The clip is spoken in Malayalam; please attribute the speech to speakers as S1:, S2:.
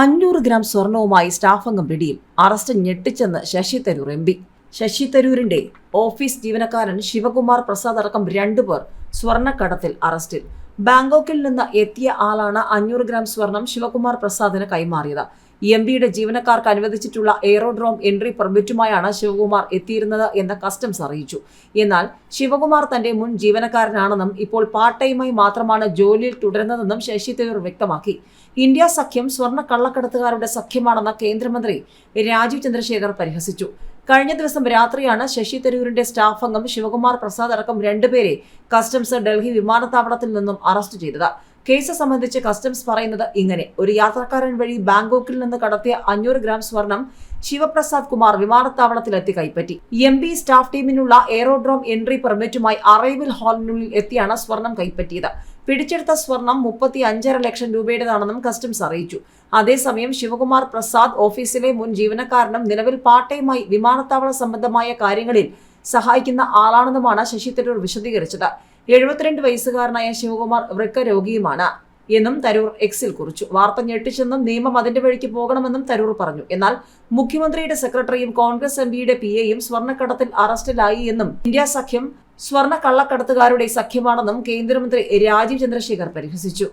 S1: അഞ്ഞൂറ് ഗ്രാം സ്വർണവുമായി സ്റ്റാഫ് അംഗം പിടിയിൽ അറസ്റ്റ് ഞെട്ടിച്ചെന്ന് ശശി തരൂർ എം പി. ശശി തരൂരിന്റെ ഓഫീസ് ജീവനക്കാരൻ ശിവകുമാർ പ്രസാദ് അടക്കം രണ്ടുപേർ സ്വർണക്കടത്തിൽ അറസ്റ്റിൽ. ബാങ്കോക്കിൽ നിന്ന് എത്തിയ ആളാണ് അഞ്ഞൂറ് ഗ്രാം സ്വർണം ശിവകുമാർ പ്രസാദിന് കൈമാറിയത്. എം ബിയുടെ ജീവനക്കാർക്ക് അനുവദിച്ചിട്ടുള്ള എയറോഡ്രോം എൻട്രി പെർമിറ്റുമായാണ് ശിവകുമാർ എത്തിയിരുന്നത് എന്ന് കസ്റ്റംസ് അറിയിച്ചു. എന്നാൽ ശിവകുമാർ തന്റെ മുൻ ജീവനക്കാരനാണെന്നും ഇപ്പോൾ പാർട്ട് ടൈമായി മാത്രമാണ് ജോലിയിൽ തുടരുന്നതെന്നും ശശി തരൂർ വ്യക്തമാക്കി. ഇന്ത്യ സഖ്യം സ്വർണ കള്ളക്കടത്തുകാരുടെ സഖ്യമാണെന്ന് കേന്ദ്രമന്ത്രി രാജീവ് ചന്ദ്രശേഖർ പരിഹസിച്ചു. കഴിഞ്ഞ ദിവസം രാത്രിയാണ് ശശി തരൂരിന്റെ സ്റ്റാഫ് അംഗം ശിവകുമാർ പ്രസാദ് അടക്കം രണ്ടുപേരെ കസ്റ്റംസ് ഡൽഹി വിമാനത്താവളത്തിൽ നിന്നും അറസ്റ്റ് ചെയ്തത്. കേസ് സംബന്ധിച്ച് കസ്റ്റംസ് പറയുന്നത് ഇങ്ങനെ. ഒരു യാത്രക്കാരൻ വഴി ബാങ്കോക്കിൽ നിന്ന് കടത്തിയ അഞ്ഞൂറ് ഗ്രാം സ്വർണം ശിവപ്രസാദ് കുമാർ വിമാനത്താവളത്തിലെത്തി കൈപ്പറ്റി. എം ബി സ്റ്റാഫ് ടീമിനുള്ള എയറോഡ്രോം എൻട്രി പെർമിറ്റുമായി അറൈവൽ ഹാളിനുള്ളിൽ എത്തിയാണ് സ്വർണം കൈപ്പറ്റിയത്. പിടിച്ചെടുത്ത സ്വർണം മുപ്പത്തി അഞ്ചര ലക്ഷം രൂപയുടേതാണെന്നും കസ്റ്റംസ് അറിയിച്ചു. അതേസമയം ശിവകുമാർ പ്രസാദ് ഓഫീസിലെ മുൻ ജീവനക്കാരനും നിലവിൽ പാർട്ട് ടൈമായി വിമാനത്താവള സംബന്ധമായ കാര്യങ്ങളിൽ സഹായിക്കുന്ന ആളാണെന്നുമാണ് ശശി തരൂർ വിശദീകരിച്ചത്. എഴുപത്തിരണ്ട് വയസ്സുകാരനായ ശിവകുമാർ വൃക്ക രോഗിയുമാണ്. എന്നും തരൂർ എക്സിൽ കുറിച്ചു. വാർത്ത ഞെട്ടിച്ചെന്നും നിയമം അതിന്റെ വഴിക്ക് പോകണമെന്നും തരൂർ പറഞ്ഞു. എന്നാൽ മുഖ്യമന്ത്രിയുടെ സെക്രട്ടറിയും കോൺഗ്രസ് എം പിയുടെ പി എയും സ്വർണക്കടത്തിൽ അറസ്റ്റിലായി എന്നും ഇന്ത്യ സഖ്യം സ്വർണ കള്ളക്കടത്തുകാരുടെ സഖ്യമാണെന്നും കേന്ദ്രമന്ത്രി രാജീവ് ചന്ദ്രശേഖർ പരിഹസിച്ചു.